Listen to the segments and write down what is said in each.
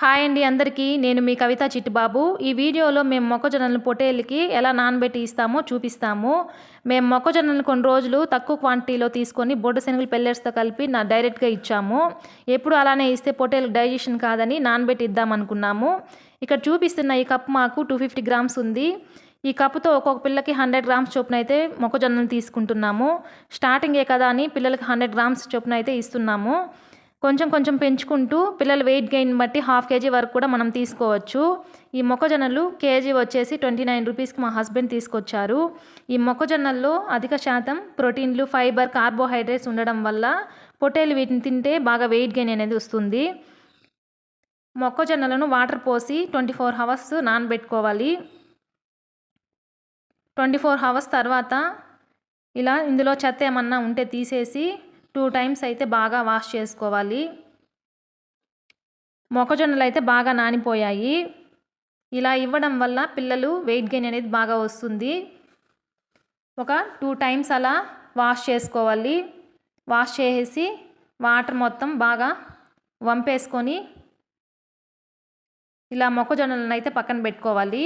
Hi అండి అందరికీ. నేను మీ కవిత చిట్టిబాబు. ఈ వీడియోలో మేము మొక్కజొన్నలను పొట్టేళ్ళకి ఎలా నానబెట్టి ఇస్తామో చూపిస్తాము. మేము మొక్కజొన్నలు కొన్ని రోజులు తక్కువ క్వాంటిటీలో తీసుకొని బొడ్డు శనగలు పెల్లెట్స్తో కలిపి నా డైరెక్ట్గా ఇచ్చాము. ఎప్పుడు అలానే ఇస్తే పొటేలు డైజెషన్ కాదని నానబెట్టి ఇద్దాం అనుకున్నాము. ఇక్కడ చూపిస్తున్న ఈ కప్ మాకు టూ ఫిఫ్టీ గ్రామ్స్ ఉంది. ఈ కప్పుతో ఒక్కొక్క పిల్లకి హండ్రెడ్ గ్రామ్స్ చొప్పున అయితే మొక్కజొన్నలు తీసుకుంటున్నాము. స్టార్టింగే కదా అని పిల్లలకి హండ్రెడ్ గ్రామ్స్ చొప్పున అయితే ఇస్తున్నాము. కొంచెం కొంచెం పెంచుకుంటూ పిల్లల వెయిట్ గెయిన్ బట్టి హాఫ్ కేజీ వరకు కూడా మనం తీసుకోవచ్చు. ఈ మొక్కజొన్నలు కేజీ వచ్చేసి ట్వంటీ నైన్ రూపీస్కి మా హస్బెండ్ తీసుకొచ్చారు. ఈ మొక్కజొన్నల్లో అధిక శాతం ప్రోటీన్లు ఫైబర్ కార్బోహైడ్రేట్స్ ఉండడం వల్ల పొట్టేలు వీటిని తింటే బాగా వెయిట్ గెయిన్ అనేది వస్తుంది. మొక్కజొన్నలను వాటర్ పోసి ట్వంటీ ఫోర్ అవర్స్ నానబెట్టుకోవాలి. ట్వంటీ ఫోర్ హవర్స్ తర్వాత ఇలా ఇందులో చెత్త ఏమన్నా ఉంటే తీసేసి టూ టైమ్స్ అయితే బాగా వాష్ చేసుకోవాలి. మొక్కజొన్నలు అయితే బాగా నానిపోయాయి. ఇలా ఇవ్వడం వల్ల పిల్లలు వెయిట్ గెయిన్ అనేది బాగా వస్తుంది. ఒక టూ టైమ్స్ అలా వాష్ చేసుకోవాలి. వాష్ చేసేసి వాటర్ మొత్తం బాగా వంపేసుకొని ఇలా మొక్కజొన్నలను అయితే పక్కన పెట్టుకోవాలి.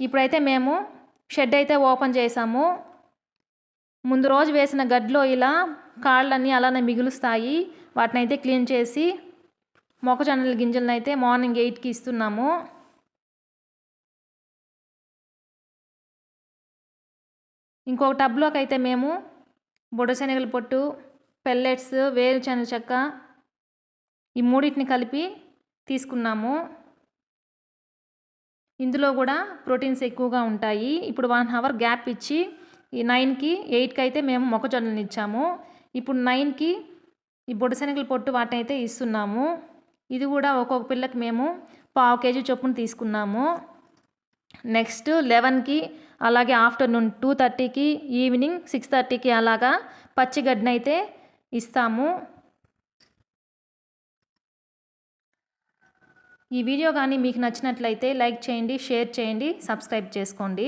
ఇప్పుడైతే మేము షెడ్ అయితే ఓపెన్ చేసాము. ముందు రోజు వేసిన గడ్డిలో ఇలా కాళ్ళన్నీ అలానే మిగులుస్తాయి. వాటిని అయితే క్లీన్ చేసి మొక్కజొన్నల గింజలను అయితే మార్నింగ్ ఎయిట్కి ఇస్తున్నాము. ఇంకొక టబ్లోకి అయితే మేము బుడశనగల పొట్టు పెల్లెట్స్ వేరుశనగ చెక్క ఈ మూడింటిని కలిపి తీసుకున్నాము. ఇందులో కూడా ప్రోటీన్స్ ఎక్కువగా ఉంటాయి. ఇప్పుడు వన్ అవర్ గ్యాప్ ఇచ్చి ఈ నైన్కి ఎయిట్కి అయితే మేము మొక్కజొన్నలను ఇచ్చాము. ఇప్పుడు నైన్కి ఈ బుడశనగల పొట్టు వాటిని అయితే ఇస్తున్నాము. ఇది కూడా ఒక్కొక్క పిల్లకి మేము పావు కేజీ చొప్పున తీసుకున్నాము. నెక్స్ట్ లెవెన్కి అలాగే ఆఫ్టర్నూన్ టూ థర్టీకి ఈవినింగ్ సిక్స్ థర్టీకి అలాగా పచ్చిగడ్డని అయితే ఇస్తాము. ఈ వీడియో కానీ మీకు నచ్చినట్లయితే లైక్ చేయండి షేర్ చేయండి సబ్స్క్రైబ్ చేసుకోండి.